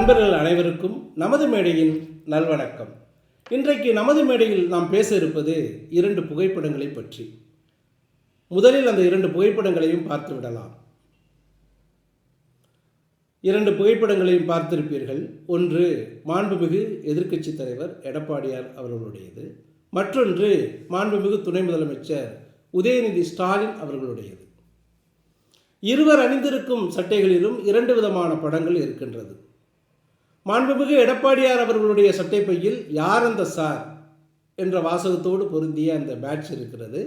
நண்பர்கள் அனைவருக்கும் நமது மேடையின் நல்வணக்கம். இன்றைக்கு நமது மேடையில் நாம் பேச இருப்பது இரண்டு புகைப்படங்களை பற்றி. முதலில் அந்த இரண்டு புகைப்படங்களையும் பார்த்து விடலாம். இரண்டு புகைப்படங்களையும் பார்த்திருப்பீர்கள். ஒன்று மாண்புமிகு எதிர்க்கட்சி தலைவர் எடப்பாடியார் அவர்களுடையது. மற்றொன்று மாண்புமிகு துணை முதலமைச்சர் உதயநிதி ஸ்டாலின் அவர்களுடையது. இருவர் அணிந்திருக்கும் சட்டைகளிலும் இரண்டு விதமான படங்கள் இருக்கின்றது. மாண்புமிகு எடப்பாடியார் அவர்களுடைய சட்டைப்பையில் யார் அந்த சார் என்ற வாசகத்தோடு பொருந்திய அந்த பேட்ச் இருக்கிறது.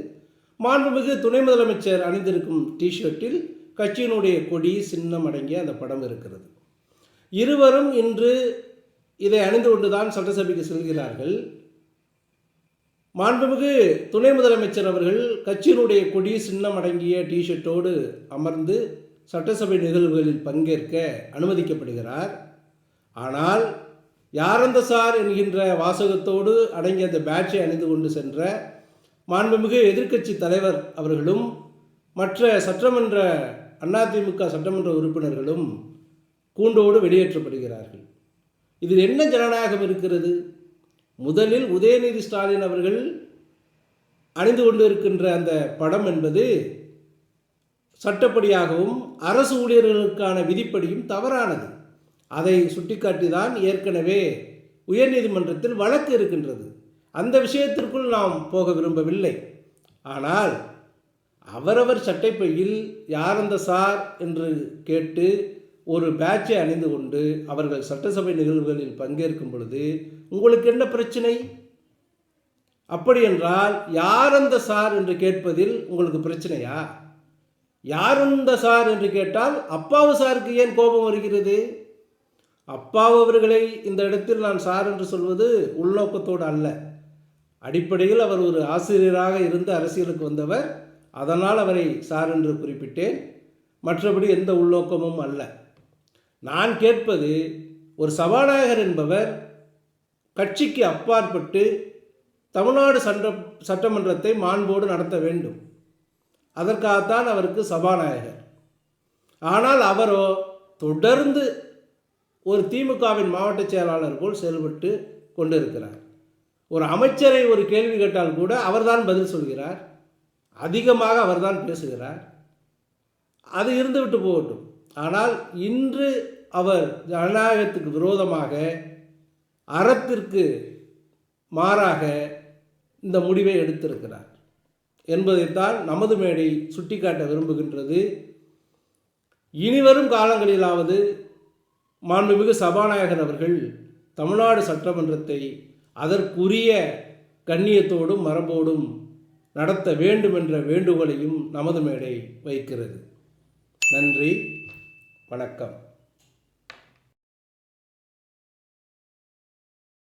மாண்புமிகு துணை முதலமைச்சர் அணிந்திருக்கும் டிஷர்ட்டில் கட்சியினுடைய கொடி சின்னம் அடங்கிய அந்த படம் இருக்கிறது. இருவரும் இன்று இதை அணிந்து கொண்டுதான் சட்டசபைக்கு செல்கிறார்கள். மாண்புமிகு துணை முதலமைச்சர் அவர்கள் கட்சியினுடைய கொடி சின்னம் அடங்கிய டிஷர்ட்டோடு அமர்ந்து சட்டசபை நிகழ்வுகளில் பங்கேற்க அனுமதிக்கப்படுகிறார். ஆனால் யாரந்த சார் என்கின்ற வாசகத்தோடு அடங்கிய அந்த பேட்சை அணிந்து கொண்டு சென்ற மாண்புமிகு எதிர்க்கட்சி தலைவர் அவர்களும் மற்ற சட்டமன்ற அதிமுக சட்டமன்ற உறுப்பினர்களும் கூண்டோடு வெளியேற்றப்படுகிறார்கள். இதில் என்ன ஜனநாயகம் இருக்கிறது? முதலில் உதயநிதி ஸ்டாலின் அவர்கள் அணிந்து கொண்டு இருக்கின்ற அந்த படம் என்பது சட்டப்படியாகவும் அரசு ஊழியர்களுக்கான விதிப்படியும் தவறானது. அதை சுட்டிக்காட்டி தான் ஏற்கனவே உயர்நீதிமன்றத்தில் வழக்கு இருக்கின்றது. அந்த விஷயத்திற்குள் நாம் போக விரும்பவில்லை. ஆனால் அவரவர் சட்டைப்பையில் யார் அந்த சார் என்று கேட்டு ஒரு பேட்சை அணிந்து கொண்டு அவர்கள் சட்டசபை நிகழ்வுகளில் பங்கேற்கும் பொழுது உங்களுக்கு என்ன பிரச்சனை? அப்படி என்றால் யார் அந்த சார் என்று கேட்பதில் உங்களுக்கு பிரச்சனையா? யார் அந்த சார் என்று கேட்டால் அப்பாவு சாருக்கு ஏன் கோபம் வருகிறது? அப்பாவவர்களை இந்த இடத்தில் நான் சார் என்று சொல்வது உள்நோக்கத்தோடு அல்ல. அடிப்படையில் அவர் ஒரு ஆசிரியராக இருந்து அரசியலுக்கு வந்தவர். அதனால் அவரை சார் என்று குறிப்பிட்டேன். மற்றபடி எந்த உள்நோக்கமும் அல்ல. நான் கேட்பது ஒரு சபாநாயகர் என்பவர் கட்சிக்கு அப்பாற்பட்டு தமிழ்நாடு சட்ட சட்டமன்றத்தை மாண்போடு நடத்த வேண்டும். அதற்காகத்தான் அவருக்கு சபாநாயகர். ஆனால் அவரோ தொடர்ந்து ஒரு திமுகவின் மாவட்ட செயலாளர் போல் செயல்பட்டு கொண்டிருக்கிறார். ஒரு அமைச்சரை ஒரு கேள்வி கேட்டால் கூட அவர்தான் பதில் சொல்கிறார். அதிகமாக அவர்தான் பேசுகிறார். அது இருந்துவிட்டு போகட்டும். ஆனால் இன்று அவர் ஜனநாயகத்துக்கு விரோதமாக அறத்திற்கு மாறாக இந்த முடிவை எடுத்திருக்கிறார். என்பதைத்தான் நமது மேடை சுட்டிக்காட்ட விரும்புகின்றது. இனிவரும் காலங்களிலாவது மாண்புமிகு சபாநாயகர் அவர்கள் தமிழ்நாடு சட்டமன்றத்தை அதற்குரிய கண்ணியத்தோடும் மரபோடும் நடத்த வேண்டும் என்ற வேண்டுகோளையும் நமது மேடை வைக்கிறது. நன்றி. வணக்கம்.